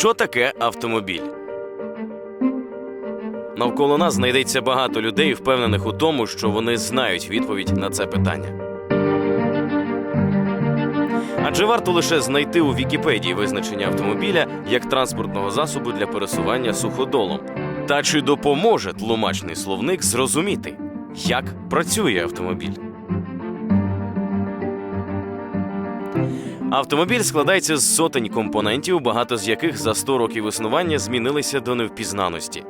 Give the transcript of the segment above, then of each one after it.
Що таке автомобіль? Навколо нас знайдеться багато людей, впевнених у тому, що вони знають відповідь на це питання. Адже варто лише знайти у Вікіпедії визначення автомобіля як транспортного засобу для пересування суходолом. Та чи допоможе тлумачний словник зрозуміти, як працює автомобіль? Автомобіль складається з сотень компонентів, багато з яких за 100 років існування змінилися до невпізнаності.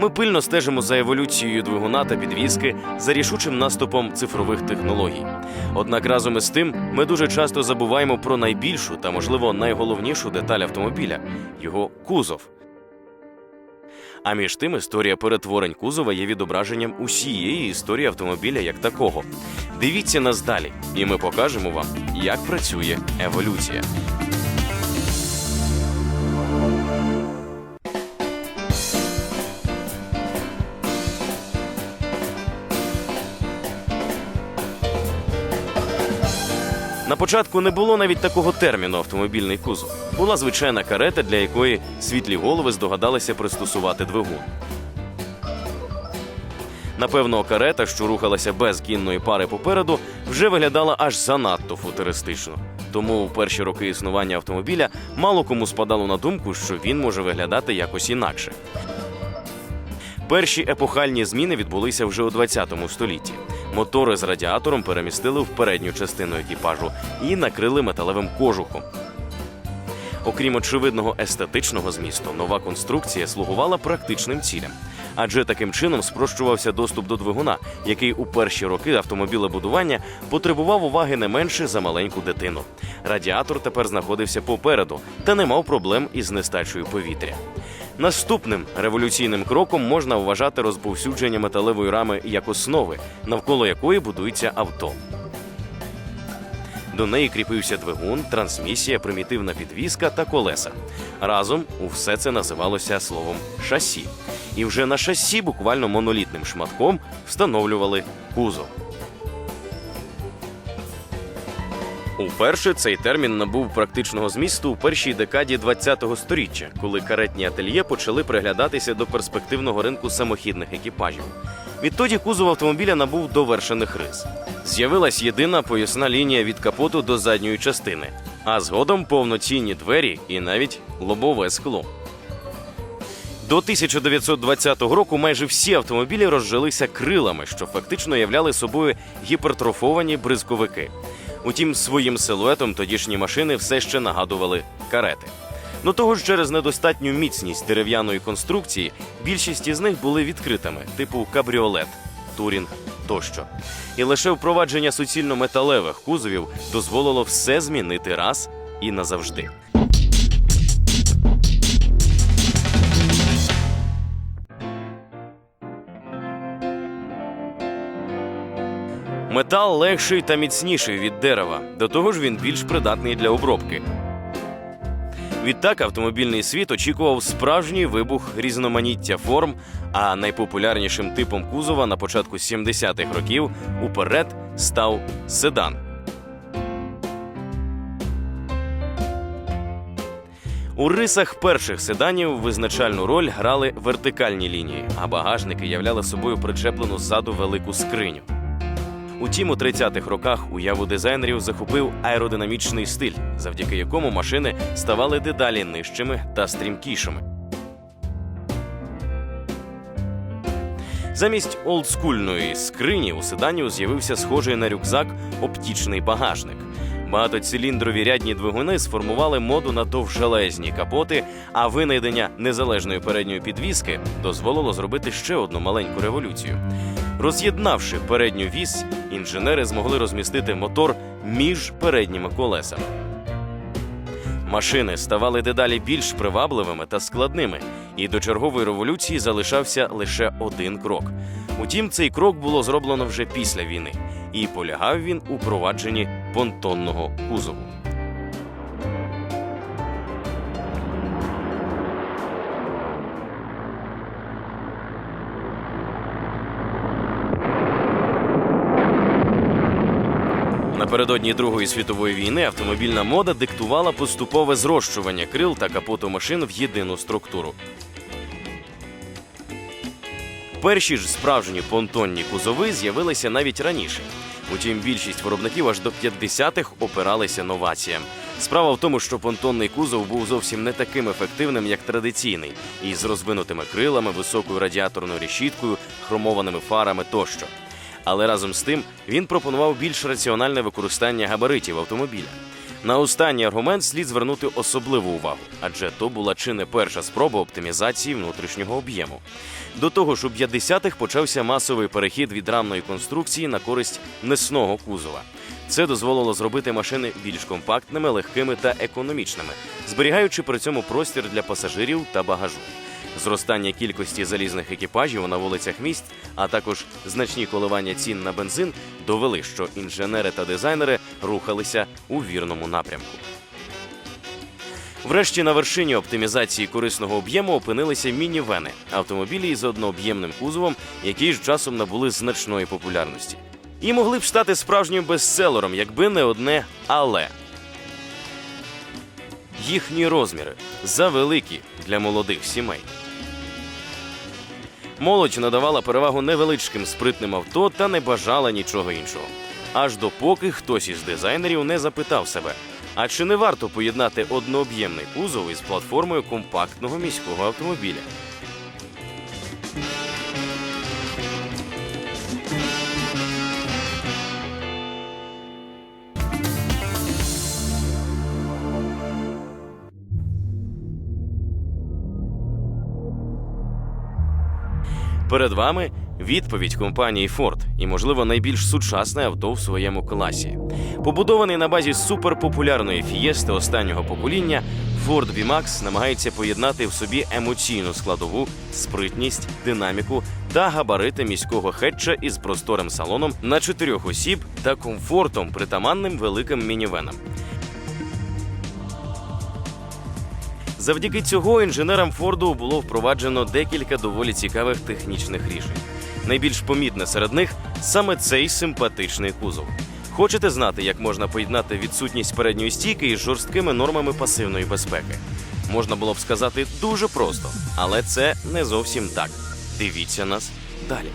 Ми пильно стежимо за еволюцією двигуна та підвіски, за рішучим наступом цифрових технологій. Однак разом із тим ми дуже часто забуваємо про найбільшу та, можливо, найголовнішу деталь автомобіля його кузов. А між тим історія перетворень кузова є відображенням усієї історії автомобіля як такого. Дивіться нас далі, і ми покажемо вам, як працює еволюція. На початку не було навіть такого терміну автомобільний кузов. Була звичайна карета, для якої світлі голови здогадалися пристосувати двигун. Напевно, карета, що рухалася без кінної пари попереду, вже виглядала аж занадто футуристично. Тому у перші роки існування автомобіля мало кому спадало на думку, що він може виглядати якось інакше. Перші епохальні зміни відбулися вже у 20 столітті. Мотори з радіатором перемістили в передню частину екіпажу і накрили металевим кожухом. Окрім очевидного естетичного змісту, нова конструкція слугувала практичним цілям, адже таким чином спрощувався доступ до двигуна, який у перші роки автомобілебудування потребував уваги не менше за маленьку дитину. Радіатор тепер знаходився попереду та не мав проблем із нестачею повітря. Наступним революційним кроком можна вважати розповсюдження металевої рами як основи, навколо якої будується авто. До неї кріпився двигун, трансмісія, примітивна підвізка та колеса. Разом усе це називалося словом шасі. І вже на шасі буквально монолітним шматком встановлювали кузов. Уперше цей термін набув практичного змісту у першій декаді ХХ століття, коли каретні ательє почали приглядатися до перспективного ринку самохідних екіпажів. Відтоді кузов автомобіля набув довершених рис. З'явилась єдина поясна лінія від капоту до задньої частини, а згодом повноцінні двері і навіть лобове скло. До 1920 року майже всі автомобілі розжилися крилами, що фактично являли собою гіпертрофовані бризковики. Утім, своїм силуетом тодішні машини все ще нагадували карети. До того ж, через недостатню міцність дерев'яної конструкції більшість із них були відкритими, типу кабріолет, турінг тощо. І лише впровадження суцільно металевих кузовів дозволило все змінити раз і назавжди. Метал легший та міцніший від дерева. До того ж, він більш придатний для обробки. Відтак автомобільний світ очікував справжній вибух різноманіття форм, а найпопулярнішим типом кузова на початку 70-х років уперед став седан. У рисах перших седанів визначальну роль грали вертикальні лінії, а багажники являли собою причеплену ззаду велику скриню. Утім, у 30-х роках уяву дизайнерів захопив аеродинамічний стиль, завдяки якому машини ставали дедалі нижчими та стрімкішими. Замість олдскульної скрині у седанів з'явився схожий на рюкзак оптічний багажник. Багатоциліндрові рядні двигуни сформували моду на довжелезні капоти, а винайдення незалежної передньої підвіски дозволило зробити ще одну маленьку революцію. Роз'єднавши передню вісь, інженери змогли розмістити мотор між передніми колесами. Машини ставали дедалі більш привабливими та складними, і до чергової революції залишався лише один крок. Утім, цей крок було зроблено вже після війни, і полягав він у провадженні понтонного кузову. Напередодні Другої світової війни автомобільна мода диктувала поступове зрощування крил та капоту машин в єдину структуру. Перші ж справжні понтонні кузови з'явилися навіть раніше. Утім, більшість виробників аж до 50-х опиралися новаціям. Справа в тому, що понтонний кузов був зовсім не таким ефективним, як традиційний, із розвинутими крилами, високою радіаторною решіткою, хромованими фарами тощо. Але разом з тим він пропонував більш раціональне використання габаритів автомобіля. На останній аргумент слід звернути особливу увагу, адже то була чи не перша спроба оптимізації внутрішнього об'єму. До того ж, у 50-х почався масовий перехід від рамної конструкції на користь несного кузова. Це дозволило зробити машини більш компактними, легкими та економічними, зберігаючи при цьому простір для пасажирів та багажу. Зростання кількості залізних екіпажів на вулицях міст, а також значні коливання цін на бензин довели, що інженери та дизайнери рухалися у вірному напрямку. Врешті на вершині оптимізації корисного об'єму опинилися мінівени автомобілі із однооб'ємним кузовом, які з часом набули значної популярності. І могли б стати справжнім бестселером, якби не одне але. Їхні розміри завеликі для молодих сімей. Молодь надавала перевагу невеличким спритним авто та не бажала нічого іншого. Аж допоки хтось із дизайнерів не запитав себе: а чи не варто поєднати однооб'ємний кузов із платформою компактного міського автомобіля? Перед вами відповідь компанії Ford і, можливо, найбільш сучасне авто в своєму класі. Побудований на базі суперпопулярної фієсти останнього покоління, Ford V-Max намагається поєднати в собі емоційну складову, спритність, динаміку та габарити міського хетча із просторим салоном на чотирьох осіб та комфортом, притаманним великим мінівенам. Завдяки цього інженерам Форду було впроваджено декілька доволі цікавих технічних рішень. Найбільш помітне серед них саме цей симпатичний кузов. Хочете знати, як можна поєднати відсутність передньої стійки із жорсткими нормами пасивної безпеки? Можна було б сказати дуже просто, але це не зовсім так. Дивіться нас далі.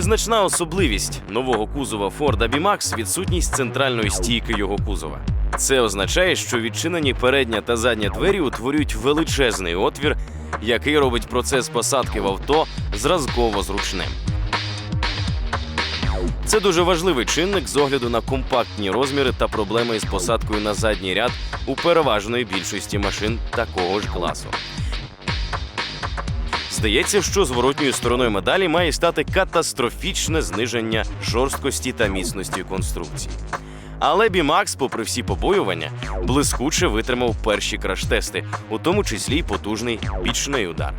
Визначна особливість нового кузова Ford B-Max – відсутність центральної стійки його кузова. Це означає, що відчинені передня та задня двері утворюють величезний отвір, який робить процес посадки в авто зразково зручним. Це дуже важливий чинник з огляду на компактні розміри та проблеми із посадкою на задній ряд у переважної більшості машин такого ж класу. Здається, що зворотньою стороною медалі має стати катастрофічне зниження жорсткості та міцності конструкції. Але Бімакс, попри всі побоювання, блискуче витримав перші краш-тести, у тому числі й потужний бічний удар.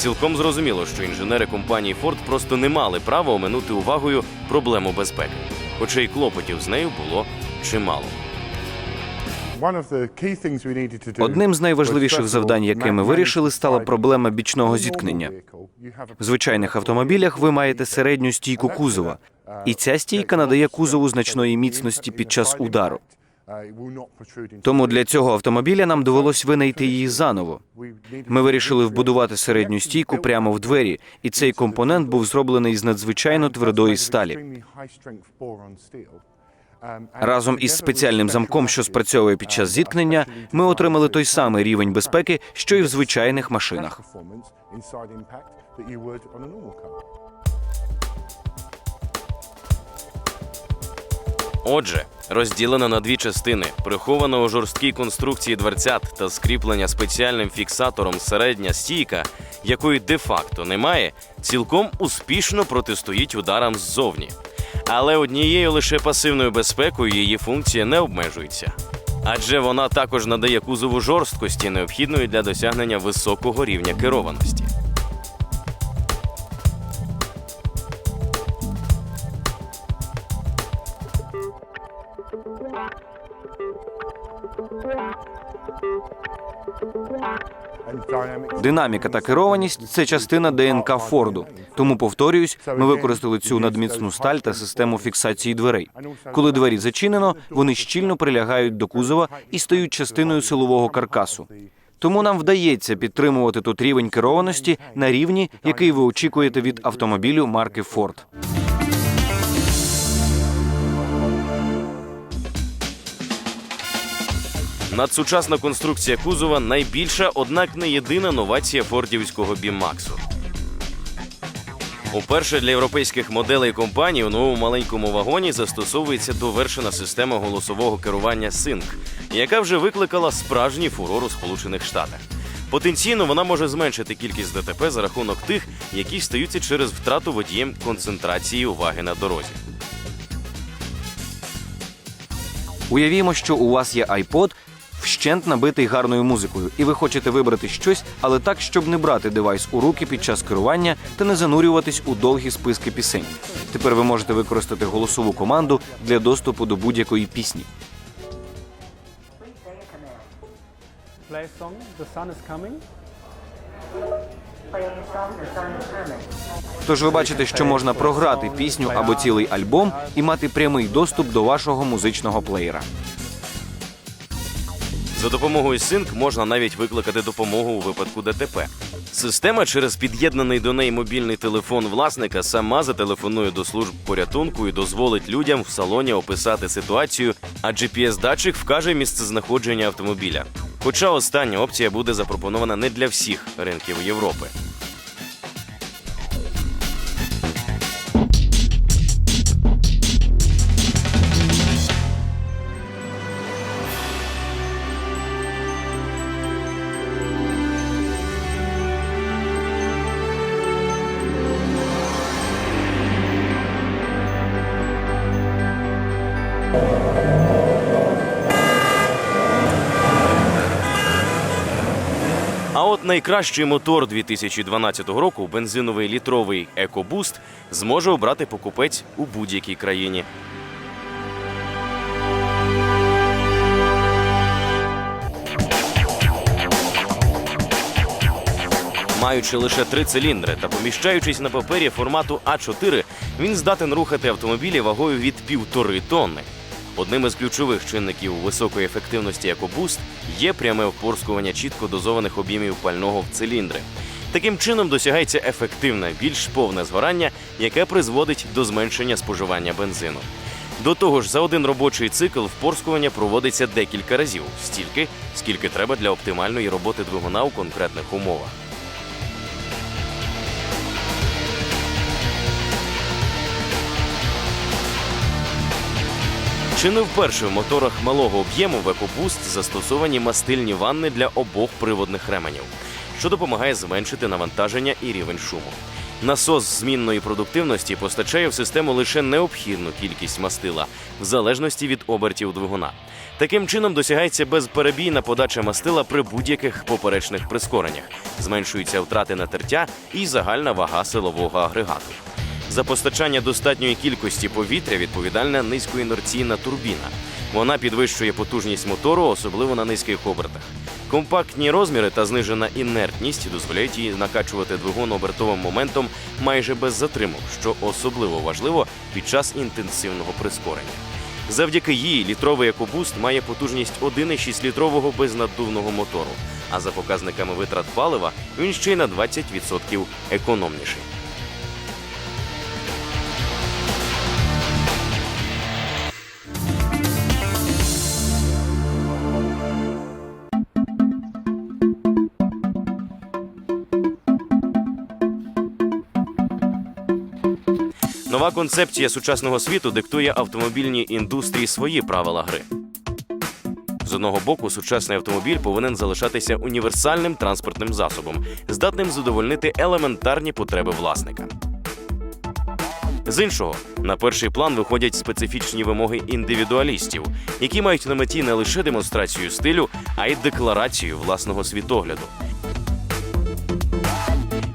Цілком зрозуміло, що інженери компанії Ford просто не мали права оминути увагою проблему безпеки, хоча й клопотів з нею було чимало. Одним з найважливіших завдань, яке ми вирішили, стала проблема бічного зіткнення. В звичайних автомобілях ви маєте середню стійку кузова, і ця стійка надає кузову значної міцності під час удару. Тому для цього автомобіля нам довелось винайти її заново. Ми вирішили вбудувати середню стійку прямо в двері, і цей компонент був зроблений з надзвичайно твердої сталі. Разом із спеціальним замком, що спрацьовує під час зіткнення, ми отримали той самий рівень безпеки, що й в звичайних машинах. Отже, розділена на дві частини, прихована у жорсткій конструкції дверцят та скріплення спеціальним фіксатором середня стійка, якої де-факто немає, цілком успішно протистоїть ударам ззовні. Але однією лише пасивною безпекою її функція не обмежується. адже вона також надає кузову жорсткості, необхідної для досягнення високого рівня керованості. Динаміка та керованість це частина ДНК Форду. Тому повторююсь, ми використали цю надміцну сталь та систему фіксації дверей. Коли двері зачинено, вони щільно прилягають до кузова і стають частиною силового каркасу. Тому нам вдається підтримувати тут рівень керованості на рівні, який ви очікуєте від автомобілю марки Ford. Надсучасна конструкція кузова найбільша, однак не єдина новація фордівського бімаксу. Уперше для європейських моделей компанії у новому маленькому вагоні застосовується довершена система голосового керування Sync, яка вже викликала справжній фурор у Сполучених Штатах. Потенційно вона може зменшити кількість ДТП за рахунок тих, які стаються через втрату водієм концентрації уваги на дорозі. Уявімо, що у вас є iPod, вщент набитий гарною музикою, і ви хочете вибрати щось, але так, щоб не брати девайс у руки під час керування та не занурюватись у довгі списки пісень. Тепер ви можете використати голосову команду для доступу до будь-якої пісні. Play a song, The Sun is Coming. Тож ви бачите, що можна програти пісню або цілий альбом і мати прямий доступ до вашого музичного плеєра. За допомогою Sync можна навіть викликати допомогу у випадку ДТП. Система через під'єднаний до неї мобільний телефон власника сама зателефонує до служб порятунку і дозволить людям в салоні описати ситуацію, а GPS-датчик вкаже місцезнаходження автомобіля. Хоча остання опція буде запропонована не для всіх ринків Європи. Найкращий мотор 2012 року, бензиновий літровий EcoBoost, зможе обрати покупець у будь-якій країні. Маючи лише три циліндри та поміщаючись на папері формату А4, він здатен рухати автомобілі вагою від півтори тонни. Одним із ключових чинників високої ефективності EcoBoost є пряме впорскування чітко дозованих об'ємів пального в циліндри. Таким чином досягається ефективне, більш повне згорання, яке призводить до зменшення споживання бензину. До того ж, за один робочий цикл впорскування проводиться декілька разів, стільки, скільки треба для оптимальної роботи двигуна у конкретних умовах. Чи не вперше в моторах малого об'єму в EcoBoost застосовані мастильні ванни для обох приводних ременів, що допомагає зменшити навантаження і рівень шуму. Насос змінної продуктивності постачає в систему лише необхідну кількість мастила в залежності від обертів двигуна. Таким чином досягається безперебійна подача мастила при будь-яких поперечних прискореннях, зменшуються втрати на тертя і загальна вага силового агрегату. За постачання достатньої кількості повітря відповідальна низькоінерційна турбіна. Вона підвищує потужність мотору, особливо на низьких обертах. Компактні розміри та знижена інертність дозволяють їй накачувати двигун обертовим моментом майже без затримок, що особливо важливо під час інтенсивного прискорення. Завдяки їй літровий екобуст має потужність 1,6 літрового безнаддувного мотору, а за показниками витрат палива він ще й на 20% економніший. Нова концепція сучасного світу диктує автомобільній індустрії свої правила гри. З одного боку, сучасний автомобіль повинен залишатися універсальним транспортним засобом, здатним задовольнити елементарні потреби власника. З іншого, на перший план виходять специфічні вимоги індивідуалістів, які мають на меті не лише демонстрацію стилю, а й декларацію власного світогляду.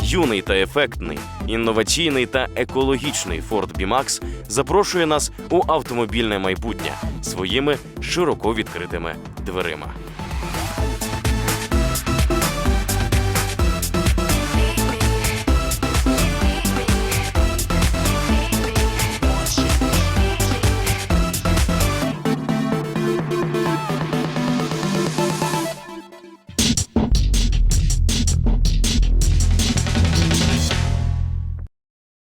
Юний та ефектний, інноваційний та екологічний Ford B-Max запрошує нас у автомобільне майбутнє своїми широко відкритими дверима.